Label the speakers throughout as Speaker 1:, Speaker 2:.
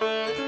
Speaker 1: you.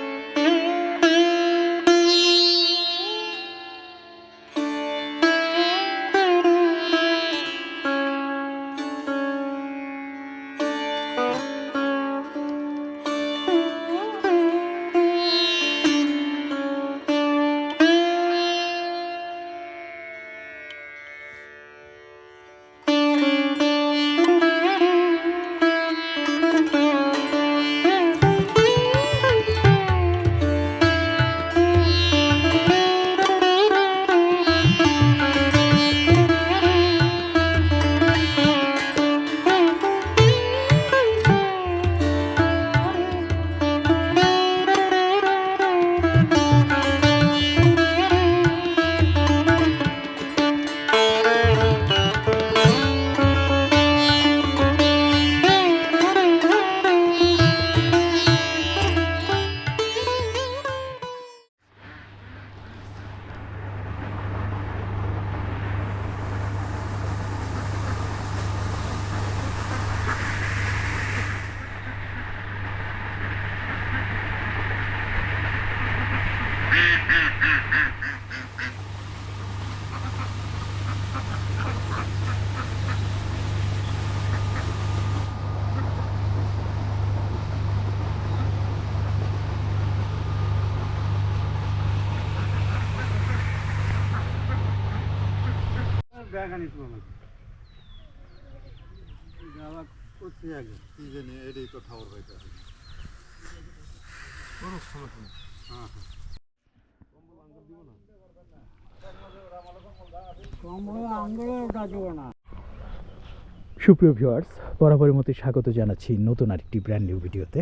Speaker 2: সুপ্রিয় viewers, বরাবরের মতো স্বাগত জানাচ্ছি নতুন আরেকটি ব্র্যান্ড নিউ ভিডিওতে।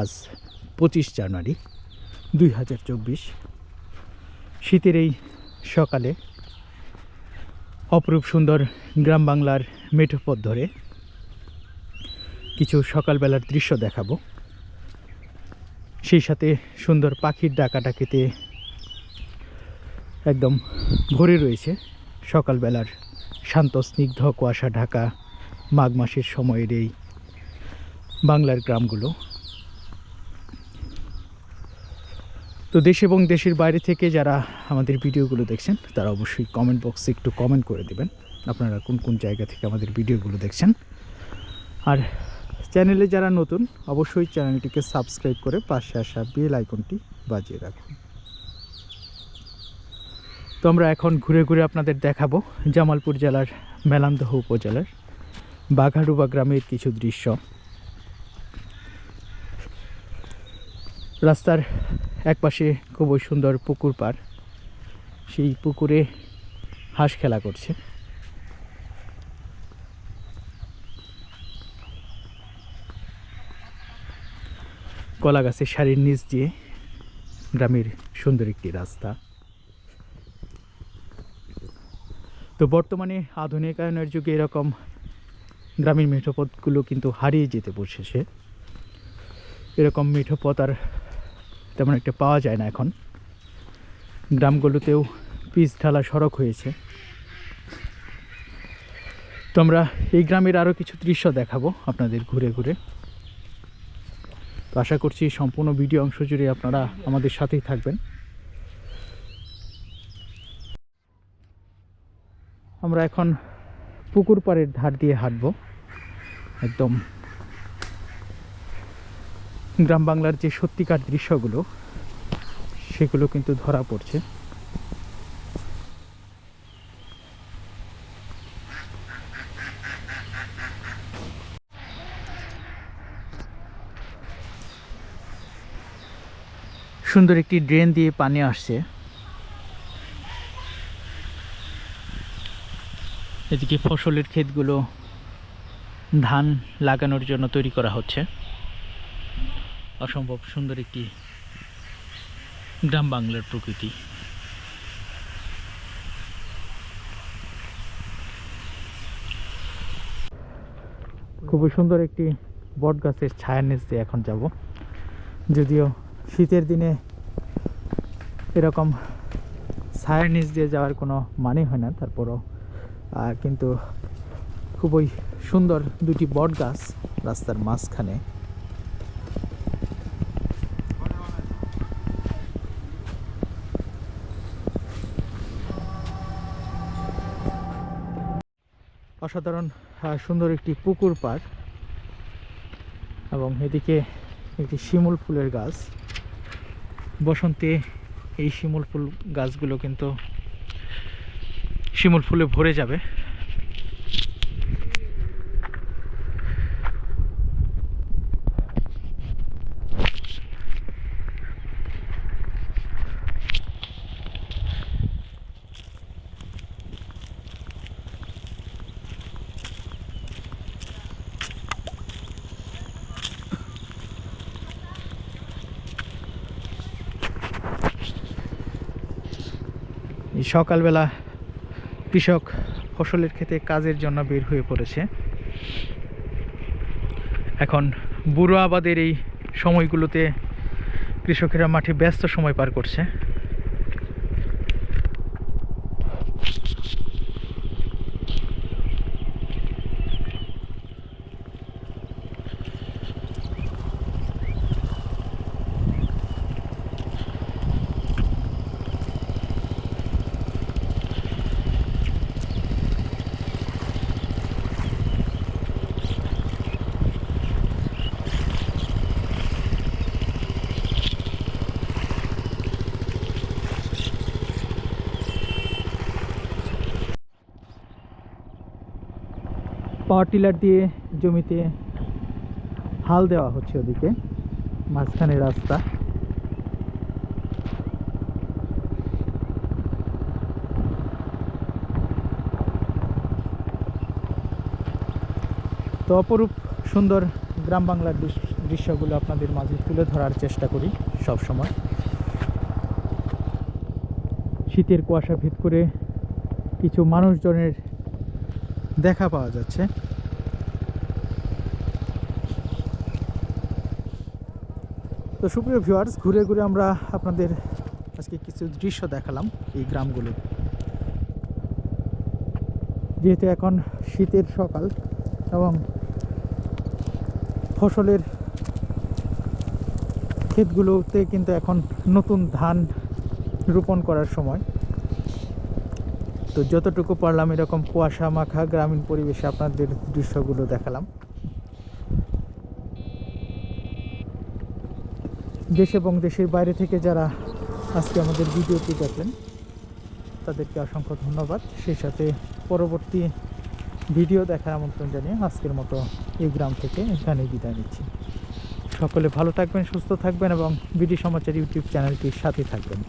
Speaker 2: আজ পঁচিশ জানুয়ারি দুই হাজার চব্বিশ। শীতের এই সকালে অপরূপ সুন্দর গ্রাম বাংলার মেঠো পথ ধরে কিছু সকালবেলার দৃশ্য দেখাবো। সেই সাথে সুন্দর পাখির ডাকাডাকিতে একদম ভরে রয়েছে সকালবেলার শান্ত, স্নিগ্ধ কুয়াশা ঢাকা মাঘ মাসের সময়ের এই বাংলার গ্রামগুলো। তো দেশ এবং দেশের বাইরে থেকে যারা আমাদের ভিডিওগুলো দেখছেন, তারা অবশ্যই কমেন্ট বক্সে একটু কমেন্ট করে দেবেন। আপনারা কোন কোন জায়গা থেকে আমাদের ভিডিওগুলো দেখছেন? আর চ্যানেলে যারা নতুন, অবশ্যই চ্যানেলটিকে সাবস্ক্রাইব করে পাশে আসা বেল আইকনটি বাজিয়ে রাখুন। তো আমরা এখন ঘুরে ঘুরে আপনাদের দেখাবো জামালপুর জেলার মেলান্দহ উপজেলার বাঘাডুবা গ্রামের কিছু দৃশ্য। রাস্তার একপাশে খুবই সুন্দর পুকুর পার সেই পুকুরে হাঁস খেলা করছে। কলা গাছের শাড়ির নিচ দিয়ে গ্রামের সুন্দর একটি রাস্তা। তো বর্তমানে আধুনিকায়নের যুগে এরকম গ্রামীণ মেঠোপথগুলো কিন্তু হারিয়ে যেতে বসেছে। এরকম মেঠোপথ আর তেমন একটা পাওয়া যায় না এখন। গ্রামগুলোতেও পিচ ঢালা সড়ক হয়েছে। তো আমরা এই গ্রামের আরও কিছু দৃশ্য দেখাবো আপনাদের ঘুরে ঘুরে। তো আশা করছি সম্পূর্ণ ভিডিও অংশ জুড়ে আপনারা আমাদের সাথেই থাকবেন। আমরা এখন পুকুর পাড়ের ধার দিয়ে হাঁটবো। একদম গ্রাম বাংলার যে সত্যিকার দৃশ্যগুলো, সেগুলো কিন্তু ধরা পড়ছে। সুন্দর একটি ড্রেন দিয়ে পানি আসছে। এদিকে ফসলের ক্ষেতগুলো ধান লাগানোর জন্য তৈরি করা হচ্ছে। অসম্ভব সুন্দর একটি গ্রাম বাংলার প্রকৃতি। খুবই সুন্দর একটি বট গাছের ছায়ার নিচ দিয়ে এখন যাব। যদিও শীতের দিনে এরকম ছায়ার নিচ দিয়ে যাওয়ার কোনো মানে হয় না, তারপরও কিন্তু খুবই সুন্দর দুটি বট গাছ রাস্তার মাঝখানে। অসাধারণ সুন্দর একটি পুকুর পাড় এবং এদিকে একটি শিমুল ফুলের গাছ। বসন্তে এই শিমুল ফুল গাছগুলো কিন্তু শিমুল ফুলে ভরে যাবে এই সকালবেলা কৃষক ফসলের ক্ষেতে কাজের জন্য বের হয়ে পড়েছে। এখন বুড়ো আবাদের এই সময়গুলোতে কৃষকেরা মাঠে ব্যস্ত সময় পার করছে। পাওয়ার টিলার দিয়ে জমিতে হাল দেওয়া হচ্ছে ওদিকে, মাঝখানে রাস্তা। তো অপরূপ সুন্দর গ্রাম বাংলার দৃশ- দৃশ্যগুলো আপনাদের মাঝে তুলে ধরার চেষ্টা করি সব সময় শীতের কুয়াশা ভেদ করে কিছু মানুষজনের দেখা পাওয়া যাচ্ছে। তো সুপ্রিয় ভিউয়ার্স ঘুরে ঘুরে আমরা আপনাদের আজকে কিছু দৃশ্য দেখালাম এই গ্রামগুলো। যেহেতু এখন শীতের সকাল এবং ফসলের ক্ষেতগুলোতে কিন্তু এখন নতুন ধান রোপণ করার সময়। তো যতটুকু পারলাম এরকম কুয়াশা মাখা গ্রামীণ পরিবেশে আপনাদের দৃশ্যগুলো দেখালাম। দেশ এবং দেশের বাইরে থেকে যারা আজকে আমাদের ভিডিওটি দেখলেন, তাদেরকে অসংখ্য ধন্যবাদ। সেই সাথে পরবর্তী ভিডিও দেখার আমন্ত্রণ জানিয়ে আজকের মতো এই গ্রাম থেকে এখানে বিদায় নিচ্ছি। সকলে ভালো থাকবেন, সুস্থ থাকবেন এবং বিডি সমাচার ইউটিউব চ্যানেলটির সাথে থাকবেন।